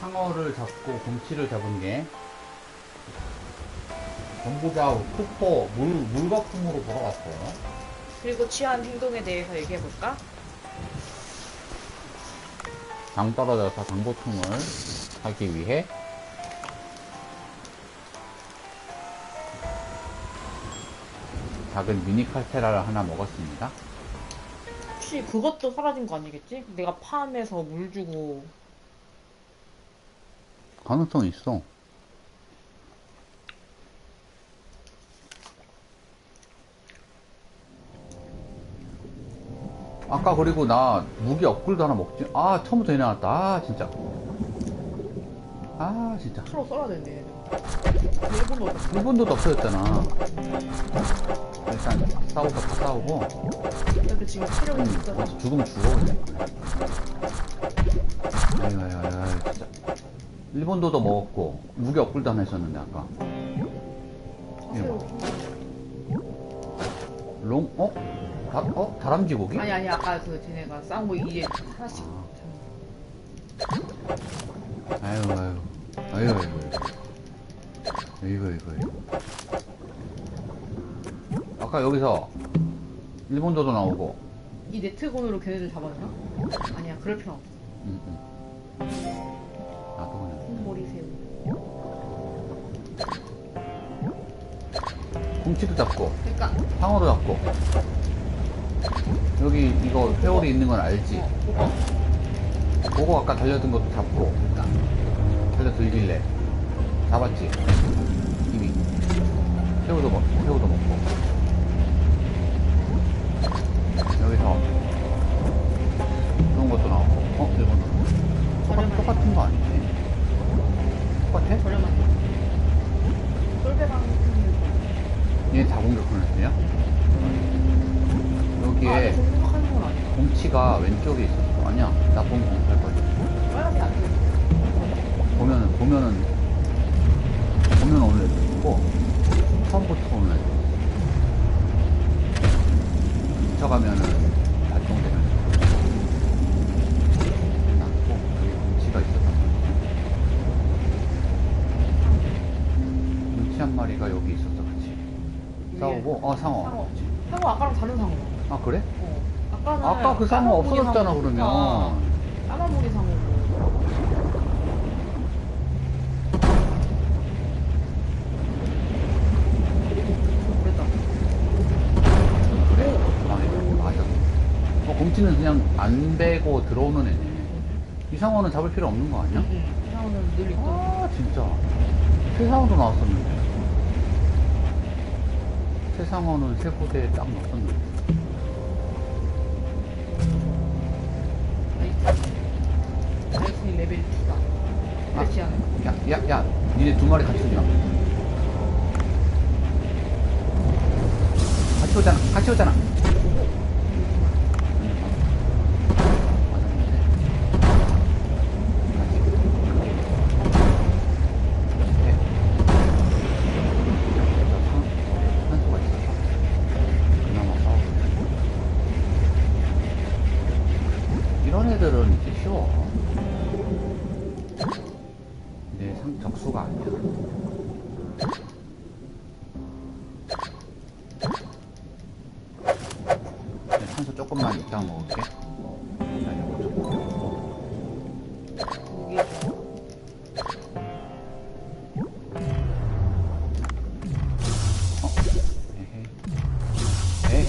상어를 잡고 곰치를 잡은 게 전부자 폭포 물, 물거품으로 돌아갔어요. 그리고 취한 행동에 대해서 얘기해볼까? 당 떨어져서 당보충을 하기 위해 작은 미니 카스테라를 하나 먹었습니다. 혹시 그것도 사라진 거 아니겠지? 내가 팜에서 물 주고 가능성 있어. 아까 그리고 나 무기 업글도 하나 먹지. 아 처음부터 해놨다. 아 진짜. 아 진짜. 서로 써야 되는데 얘는. 일본어 일본도도 없어졌잖아. 일단 싸우고 다 싸우고. 근데 지금 체력이 음, 진짜 와서 죽으면 죽어 그냥. 아유 아유 아유. 일본도도 먹었고 무기 업글도 하나 했었는데 아까. 체력 롱 어? 다, 어? 다람쥐 고기? 아니 아니 아까 그 쟤네가 싸운 거 이게 하나씩 아유 아유 아유 아유 이거 이거 이거 아까 여기서 일본도도 나오고 이 네트건으로 걔네들 잡았나? 아니야 그럴 필요 없어 응, 응. 곰치도 잡고 그러니까 상어도 잡고 여기 이거 회오리 있는 건 알지? 어? 보고 아까 달려든 것도 잡고 달려들길래 잡았지? 이미 새우도 먹 새우도 먹고 여기서 곰치가 왼쪽에 있었어 아니야 나 보면 공격할 거지 빨갛게 안 돼. 보면은 보면은 보면 오늘 있고 처음부터 보면 미쳐가면은 발동되면 났고 여기 곰치가 있었단 말이야 곰치 한 마리가 여기 있었어 그치 싸우고 어 상어 상어 상어 아까랑 다른 상어 아 그래? 어. 아까는 아까 그 상어 없어졌잖아 그러면. 상어고 그랬다. 그래? 망했다 맞아 어 곰치는 그냥 안 베고 들어오는 애네. 이 상어는 잡을 필요 없는 거 아니야? 응. 이 상어는 늘 있던 아 진짜. 세상어도 나왔었는데. 세상어는 세 부대에 딱 넣었었는데 나이스 레벨 2다 아. 그렇지 않아 야 야 야 니네 두 마리 같이 오냐 같이 오잖아 같이 오잖아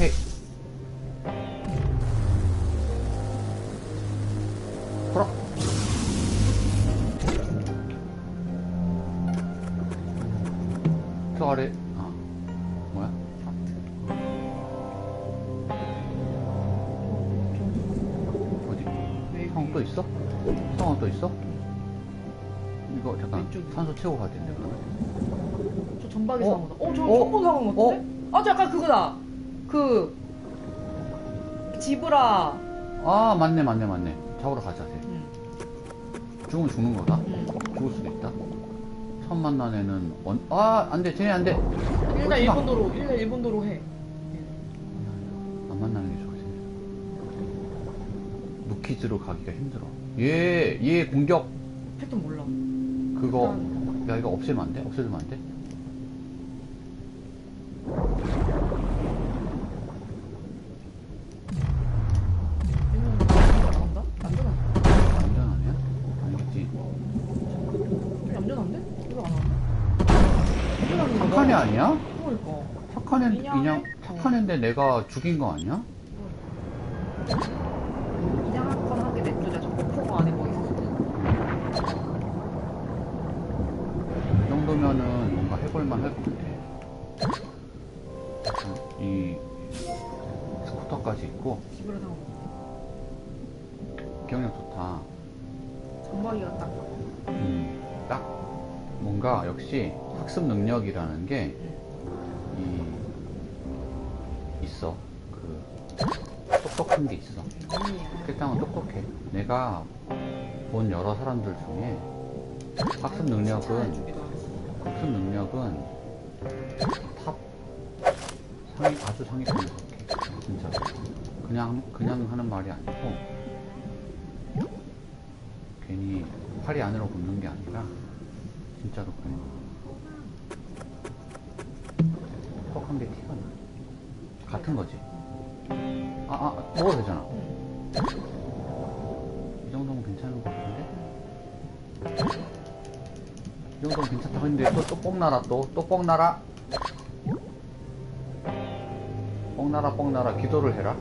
에헤이. 풀어. 저 아래, 아, 뭐야? 어디? 왜 상어 또 있어? 상어 또 있어? 이거 잠깐. 산소 채우고 가야 되는데 그러면? 저 전박이 어? 상어다 어저 어? 처음 본 상어 같은데? 아 저 약간 그거다 그 지브라. 아 맞네 맞네 맞네. 잡으러 가자 쟤. 응. 죽으면 죽는 거다? 응. 죽을 수도 있다? 처음 만난 애는 원... 아 안돼 쟤네 안돼. 일단. 일본도로 일단 일본도로 해. 안 만나는 게 좋지 무키즈로 가기가 힘들어. 얘얘 공격. 패턴 몰라. 그거 야 이거 없애면 안 돼? 없애주면 안 돼? 얘는 나간다? 얌전한데? 안전 아니야? 아니겠지 좀 얌전한데? 이거 안 하는데? 얌전한 거 착한 애 아니야? 그러니까. 착한 애 인형에? 인형 착한 애인데 내가 죽인 거 아니야? 이상한 건 하게 냅두자. 저 코코가 안에 뭐 있었어. 이 정도면은 뭔가 해볼만 할 것 같아 어, 이 스쿠터까지 있고 기억력 좋다 장박이가 딱. 음, 딱 뭔가 역시 학습 능력이라는 게 이, 있어. 그 똑똑한 게 있어. 세상은 똑똑해. 내가 본 여러 사람들 중에 학습 능력은. 학습 능력은 탑 상위 아주 상위권에 속해. 진짜 그냥 그냥 하는 말이 아니고 괜히 팔이 안으로 붙는 게 아니라 진짜로 그래. 한게 티가 나. 같은 거지. 아, 아, 먹어도 되잖아. 이 정도면 괜찮은 것 같은데? 이 정도면 괜찮다고 했는데 또, 또 뽕나라 또, 또 뽕나라. 뽕나라 뽕나라 기도를 해라.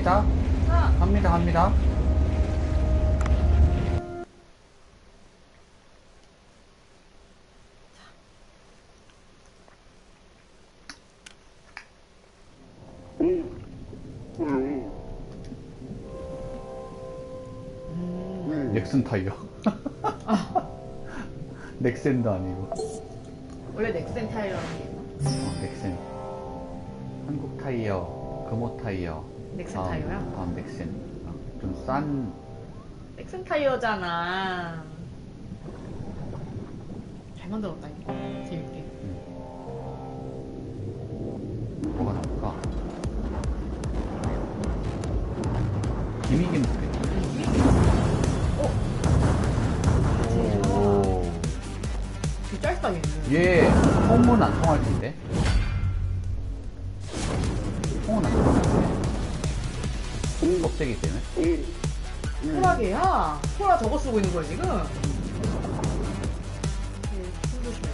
갑니다. 자, 갑니다, 갑니다. 넥슨 타이어. 넥센도 아니고. 원래 넥센 타이어라는 게 있나? 어, 넥센. 한국 타이어, 금호 타이어. 넥센 다음, 타이어야? 다음 넥센. 어, 좀 싼, 넥센 타이어잖아. 잘 만들었다 이거. 재밌게. 뭐가 나올까? 김이김 스펙. 오. 되게 짧다 얘는. 얘, 통은 안 통할 텐데. 쓰고 있는 거야 지금. 조심해.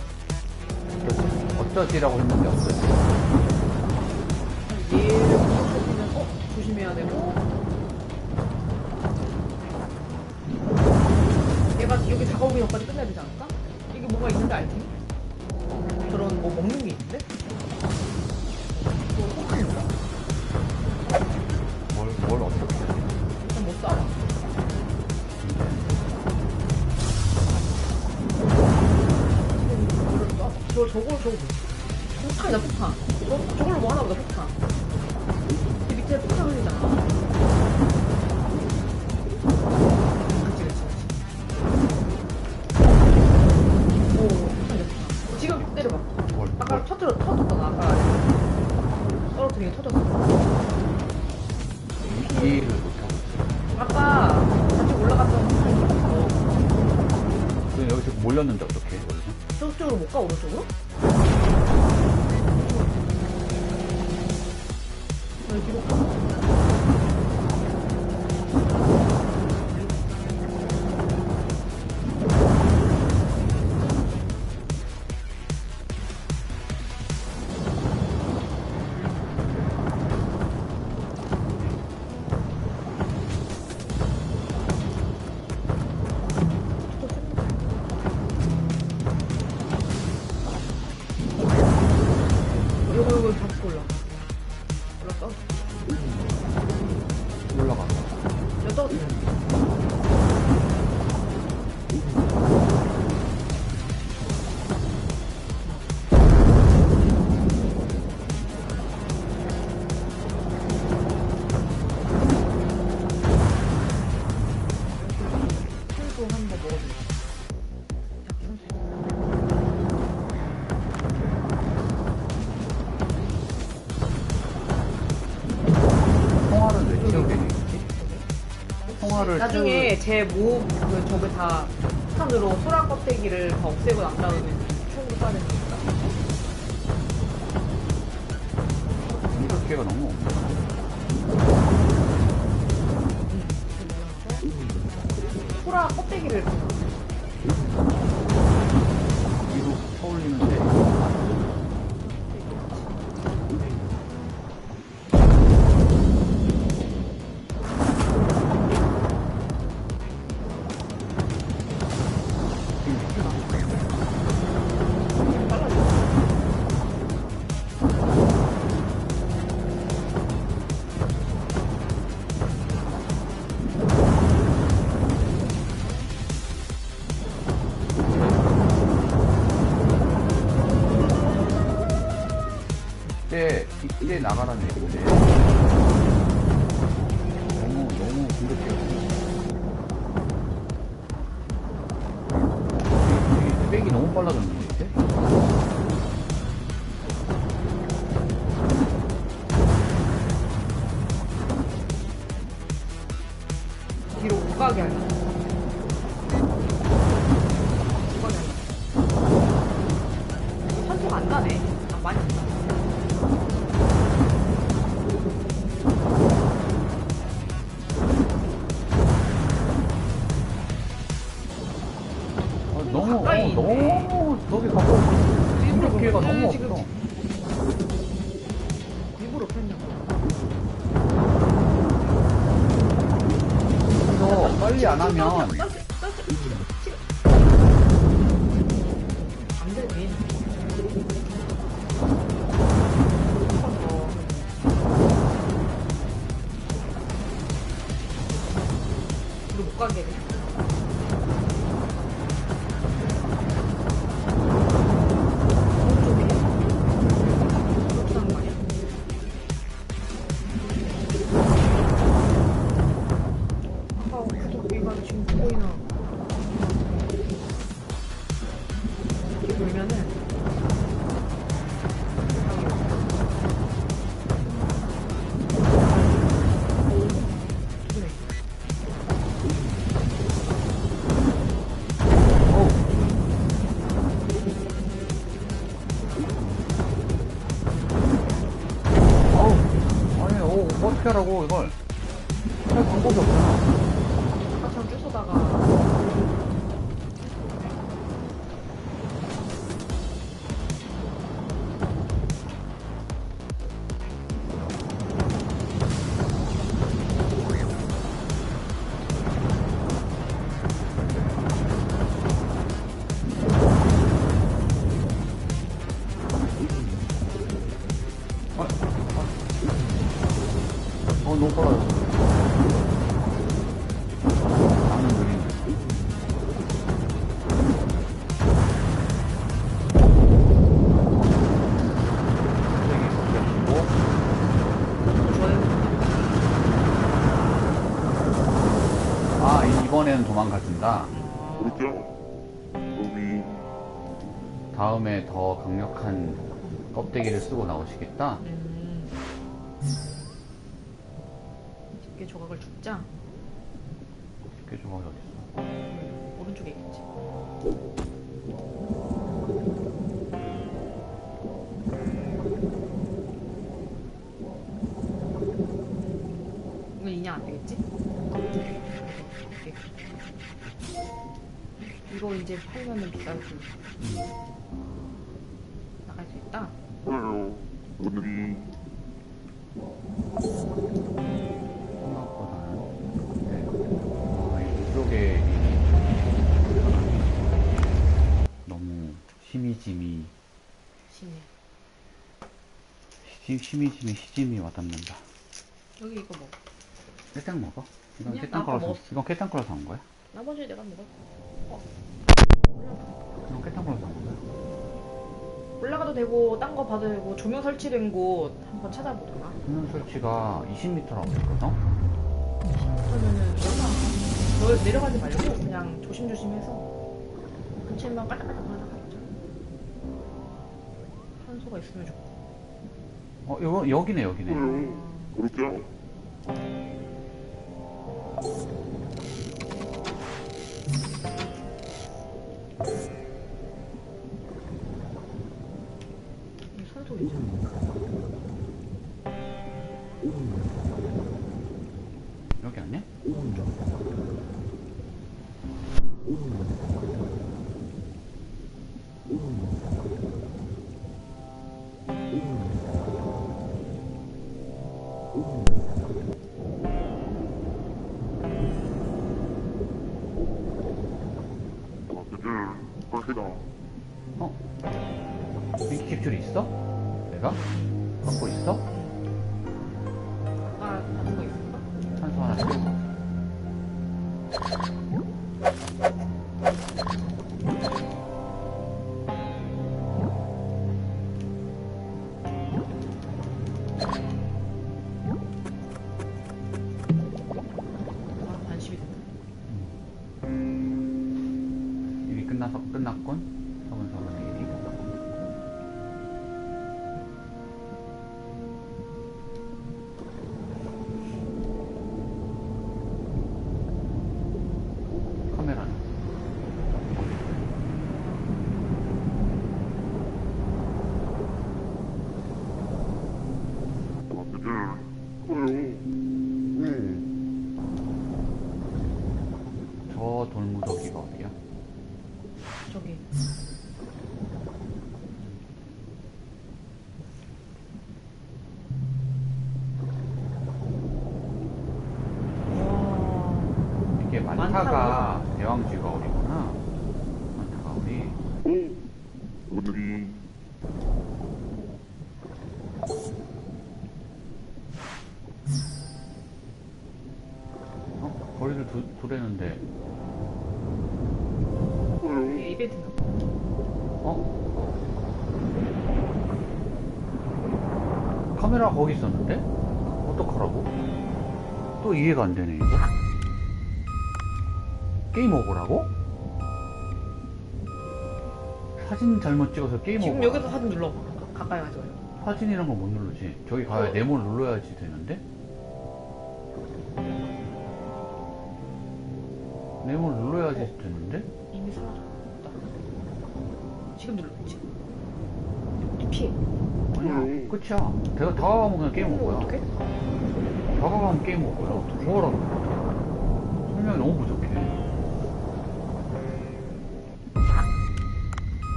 어쩌지라고 했는데 어쩌지. 얘를 보면 어 조심해야 되고. 얘가 여기 작업이 여기까지 끝내야 되지 않을까? 이게 뭐가 있는데 아이템? 저런 뭐 먹는 게 있는데? 저 저거 저거 폭탄이다 폭탄. 저 저걸로 뭐 하나 보다 폭탄. 강화를 나중에 제 모, 그, 저기 다, 탄으로 소라 껍데기를 다 없애고 난 다음에 총으로 빠야 되니까. 공격기가 너무 없어. 소라 껍데기를 위로 이때 나가라는 얘기인데 너무 너무 공격해요. 이- 이 백이 너무 빨라졌는 뒤로 어, 어떻게 하라고, 이걸. 할 방법이 없잖아. 쭉 쏘다가 어, 너무. 나는 느린데. 저는 아, 이- 이번에는 도망가준다. 다음에 더 강력한 껍데기를 쓰고 나오시겠다. 조각을 줍자 꽤 조각이 어딨어. 오른쪽에 있겠지 이건 인양 안 되겠지? 오케이. 이거 이제 팔면은 비쌀 줄나 심해 시, 시미지미 시짐이 와닿는다. 여기 이거 뭐 깨땅 먹어? 이건 그냥 아까 먹었어. 이건 깨땅 거라서 한 거야? 나머지 내가 먹어 이건 깨땅 거라서 한 거야? 올라가도 되고 딴 거 봐도 되고 조명 설치된 곳 한번 찾아보더라 수면 설치가 20m라고 했거든? 그러면은 너 내려가지 말고 그냥 조심조심해서 근처에만 깔짝깔짝 산소가 있으면 좋고 어, 이거, 여기네, 여기네. 음. 어? 민키 캡슐이 있어? 내가? 갖고 있어? 와. 이게 만타가 대왕쥐가 어리구나. 만타가 어리. 오늘이 어? 거리를 두, 이게 이벤트인가 봐. 어? 카메라 거기 있었는데? 어떡하라고? 또 이해가 안 되네, 이거. 게임 오버라고? 사진 잘못 찍어서 게임 지금 오버. 여기서 사진 눌러. 가- 가까이 가져요. 사진이란 걸못 누르지. 저기 가야 어. 네모 눌러야지 되는데? 네모 눌러야지 되는데? 이미 사라졌다. 지금 눌러. 지금. 피해. 아니야, 끝이야. 내가 다가가면 그냥 게임 오버야. 어떡해? 다가가면 게임 오버야. 뭐라고? 설명이 너무 부족해.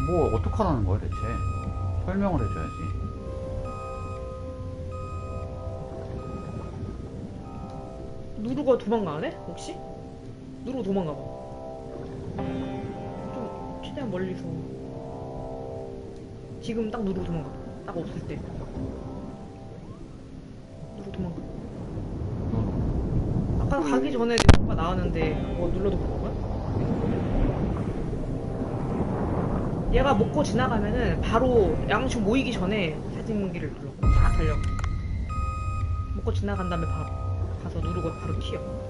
뭐, 어떡하라는 거야, 대체? 설명을 해줘야지. 누르고 도망가네? 혹시? 누르고 도망가봐. 좀 최대한 멀리서. 지금 딱 누르고 도망가. 딱 없을 때. 누르고 도망가. 너, 아까 가기 전에 뭐가 나왔는데 그거 눌러도 그런 거야? 얘가 먹고 지나가면은 바로 양쪽 모이기 전에 사진기를 눌러. 달려. 먹고 지나간 다음에 바로 가서 누르고 바로 튀어.